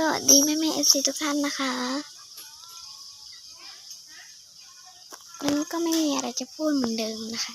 สวัสดีแม่แม่เอฟซีทุกท่านนะคะมันก็ไม่มีอะไรจะพูดเหมือนเดิมนะคะ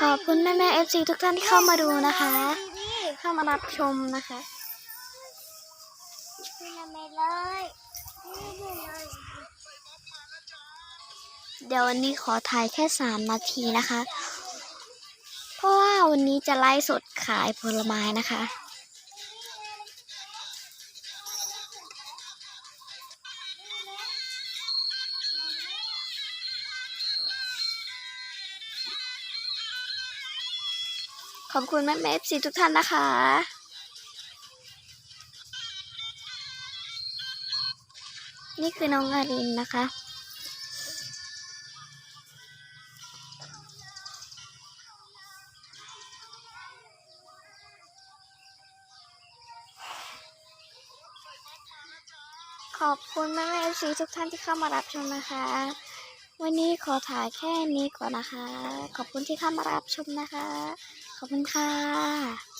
ขอบคุณแม่แม่เอฟซีทุกท่านที่เข้ามาดูนะคะ เข้ามารับชมนะคะนี่ไม่เลยนี่ไม่เลยเดี๋ยววันนี้ขอถ่ายแค่สามนาทีนะคะ เพราะว่าวันนี้จะไล่สดขายผลไม้นะคะ ขอบคุณแม่แม่เอฟซีทุกท่านนะคะ นี่คือน้องอารินนะคะ ขอบคุณแม่แม่เอฟซีทุกท่านที่เข้ามารับชมนะคะวันนี้ขอถ่ายแค่นี้ก่อนนะคะ ขอบคุณที่เข้ามารับชมนะคะ ขอบคุณค่ะ